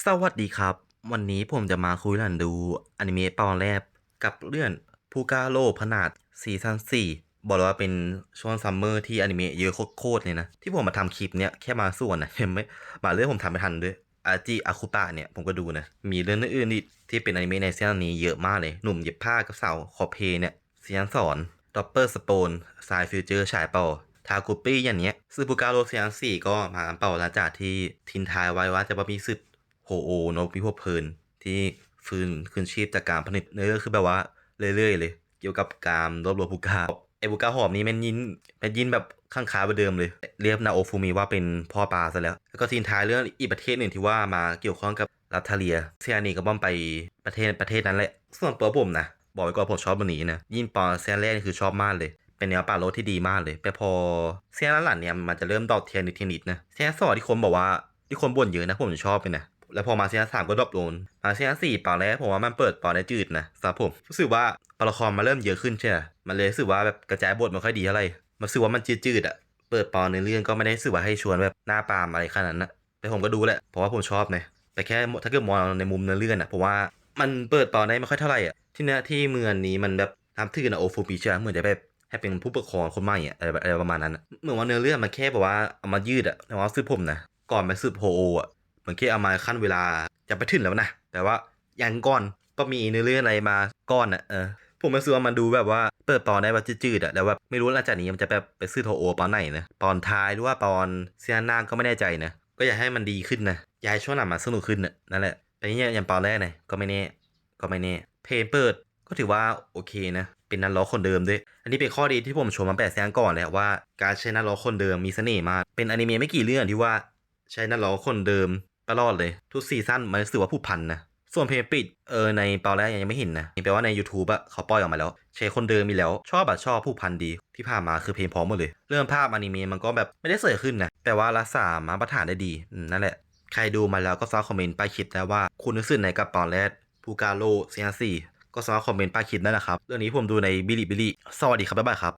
สวัสดีครับ วันนี้ผมจะมาคุยเรื่องดูอนิเมะตอนแรกกับเรื่องพูกาโลพนาดซีซั่น4บอกเลยว่าเป็นช่วงซัมเมอร์ที่อนิเมะเยอะโคตรเลยนะ ที่ผมมาทำคลิปเนี้ยแค่มาส่วนนะเห็นไหมบาเรื่องผมทำไม่ทันด้วยอาจิอาคุตะเนี่ยผมก็ดูนะ มีเรื่องอื่นๆอีกที่เป็นอนิเมะในซีซั่นนี้เยอะมากเลย หนุ่มเย็บผ้ากับสาวคอเพลย์เนี่ยซีซั่นสอนดอปเปอร์สโปนสายฟิวเจอร์ฉายเป่าทากุปปี้อย่างเนี้ยซึ่งปูกาโรซีซั่นสี่ก็มาเป่าหลังจากที่ทิ้นทายไว้ว่าจะมีสึก โฮโอนกพิภพเพลินที่ฟื้นคืนชีพจากการผลิตเนื้อคือแบบว่าเรื่อยๆเลย เกี่ยวกับการรวบรวมบุกาไอบุกาหอมนี้มันยินเป็นยินแบบข้างค้าไปเดิมเลย เรียกนาโอฟูมิว่าเป็นพ่อปลาซะแล้ว แล้วก็ทีนท้ายเรื่องอีกประเทศหนึ่งที่ว่ามาเกี่ยวข้องกับรัฐเลียเซียนีก็บ้อมไปประเทศประเทศนั้นแหละ ส่วนตัวผมนะบอกไว้ก่อนผมชอบตัวนี้นะยินปอนเซียนแรกนี่คือชอบมากเลย เป็นแนวป่าโรดที่ดีมากเลยแต่พอเซียนหลังเนี่ยมันจะเริ่มดอกเทียนนิดเทียนิดนะเซียนสอที่คนบอกว่าที่คนบ่นเยอะนะผมชอบเลยนะ แล้วพอมาซีซั่นสามก็ดรอปลงมาซีซั่นสี่ตอนแรกผมว่ามันเปิดตอนได้จืดนะสับผมรู้สึกว่าตัวละครมาเริ่มเยอะขึ้นใช่ไหมมันเลยรู้สึกว่าแบบกระจายบทไม่ค่อยดีเท่าไหร่มันรู้สึกว่ามันจืดๆอะเปิดตอนในเรื่องก็ไม่ได้รู้สึกว่าให้ชวนแบบหน้าปามอะไรขนาดนั้นนะแต่ผมก็ดูแหละเพราะว่าผมชอบไงแต่แค่ถ้าเกิดมองในมุมเนื้อเรื่องอะผมว่ามันเปิดตอนได้ไม่ค่อยเท่าไหร่อะที่เนี้ยที่เมืองนี้มันแบบน้ำทื่อนะโอฟูปิเชียเหมือนจะแบบให้เป็นผู้ปกครองคนใหม่อะอะไรประมาณนั้นเหมือนว่าเนื้อเรื่องมันแค่แบบว่าเอามายืดอะแต่ว่าซื้อผมนะก่อนไปซื้อโฮโออะ เหมือนแค่เอามาขั้นเวลาจะไปถึงแล้วนะ แต่ว่ายังก่อนก็มีเนื้อเรื่องอะไรมาก่อนอะเออผมรู้สึกว่ามันดูแบบว่าเปิดตอนได้ว่าจืดๆอะแล้วแบบไม่รู้หลังจากนี้มันจะแบบไปซื้อโทโอตอนไหนนะตอนท้ายหรือว่าตอนเซียนนางก็ไม่แน่ใจนะก็อยากให้มันดีขึ้นนะอยากให้ช่วงหลังมันสนุกขึ้นน่ะนั่นแหละแต่นี่อย่างตอนแรกเนี่ยก็ไม่แน่ก็ไม่แน่เพลงเปิดก็ถือว่าโอเคนะเป็นนักร้องคนเดิมด้วย อันนี้เป็นข้อดีที่ผมชมมาแปดแสนก่อนแหละว่าการใช้นักร้องคนเดิมมีเสน่ห์มากเป็นอนิเมะไม่กี่เรื่องที่ว่าใช้นักร้องคนเดิม ตลอดเลย ทุกซีซั่นมันรู้สึกว่าผู้พันนะ ส่วนเพลงปิดเออในตอนแรกยังไม่เห็นนะแปลว่าใน YouTube อะเขาปล่อยออกมาแล้ว ใช้คนเดิมมีแล้ว ชอบอะชอบผู้พันดี ที่ผ่านมาคือเพลงพร้อมหมดเลย เรื่องภาพอนิเมะมันก็แบบไม่ได้เสยขึ้นนะแต่ว่ารักษามาตรฐานได้ดีนั่นแหละ ใครดูมาแล้วก็สามารถคอมเมนต์ใต้คลิปได้ว่าคุณรู้สึกในกับตอนแรกภูกาโลซีซั่นสี่ก็สามารถคอมเมนต์ใต้คลิปได้นะครับเรื่องนี้ผมดูในบิลิบิลิสวัสดีครับบ๊ายบายครับ